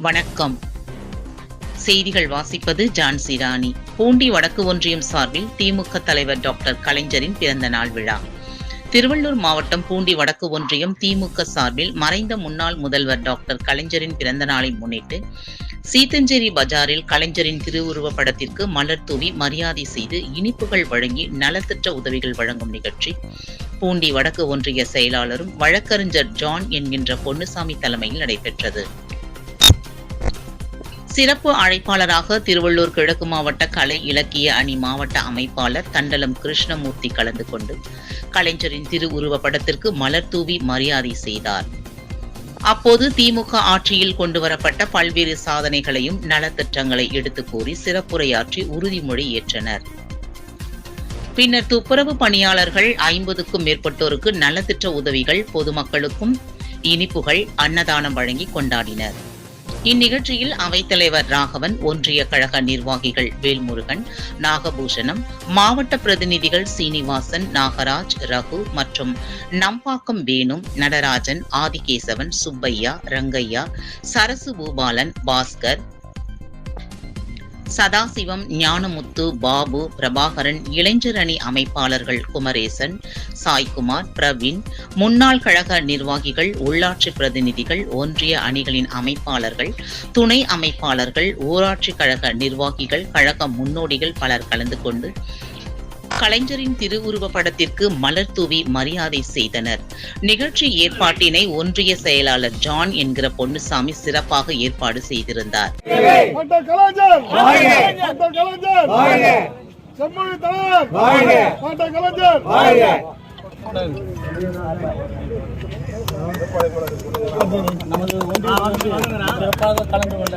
வணக்கம். செய்திகள் வாசிப்பது ஜான்சி ராணி. பூண்டி வடக்கு ஒன்றியம் சார்பில் திமுக தலைவர் டாக்டர் கலைஞரின் பிறந்த நாள் விழா. திருவள்ளூர் மாவட்டம் பூண்டி வடக்கு ஒன்றியம் திமுக சார்பில் மறைந்த முன்னாள் முதல்வர் டாக்டர் கலைஞரின் பிறந்த நாளை முன்னிட்டு சீத்தஞ்சேரி பஜாரில் கலைஞரின் திருவுருவ படத்திற்கு மலர் தூவி மரியாதை செய்து இனிப்புகள் வழங்கி நலத்திட்ட உதவிகள் வழங்கும் நிகழ்ச்சி. பூண்டி வடக்கு ஒன்றிய செயலாளரும் வழக்கறிஞர் ஜான் என்கின்ற பொன்னுசாமி தலைமையில் நடைபெற்றது. சிறப்பு அழைப்பாளராக திருவள்ளூர் கிழக்கு மாவட்ட கலை இலக்கிய அணி மாவட்ட அமைப்பாளர் தண்டலம் கிருஷ்ணமூர்த்தி கலந்து கொண்டு கலைஞரின் திருவுருவ படத்திற்கு மலர் தூவி மரியாதை செய்தார். அப்போது திமுக ஆட்சியில் கொண்டுவரப்பட்ட பல்வேறு சாதனைகளையும் நலத்திட்டங்களை எடுத்துக் கூறி சிறப்புரையாற்றி உறுதிமொழி ஏற்றனர். பின்னர் துப்புரவு பணியாளர்கள் ஐம்பதுக்கும் மேற்பட்டோருக்கு நலத்திட்ட உதவிகள் பொதுமக்களுக்கும் இனிப்புகள் அன்னதானம் வழங்கி கொண்டாடினர். இந்நிகழ்ச்சியில் அவைத்தலைவர் ராகவன் ஒன்றிய கழக நிர்வாகிகள் வேல்முருகன் நாகபூஷணம் மாவட்ட பிரதிநிதிகள் சீனிவாசன் நாகராஜ் ரகு மற்றும் நம்பாக்கம் வேணு நடராஜன் ஆதிகேசவன் சுப்பையா ரங்கையா சரசு பூபாலன் பாஸ்கர் சதாசிவம் ஞானமுத்து பாபு பிரபாகரன் இளைஞர் அணி அமைப்பாளர்கள் குமரேசன் சாய்குமார் பிரவீன் முன்னாள் கழக நிர்வாகிகள் உள்ளாட்சி பிரதிநிதிகள் ஒன்றிய அணிகளின் அமைப்பாளர்கள் துணை அமைப்பாளர்கள் ஊராட்சி கழக நிர்வாகிகள் கழக முன்னோடிகள் பலர் கலந்து கொண்டு கலைஞரின் திருவுருவ படத்திற்கு மலர் தூவி மரியாதை செய்தனர். நிகழ்ச்சி ஏற்பாட்டினை ஒன்றிய செயலாளர் ஜான் என்கிற பொன்னுசாமி சிறப்பாக ஏற்பாடு செய்திருந்தார். நமது ஒன்றிய சிறப்பாக கலந்து கொண்ட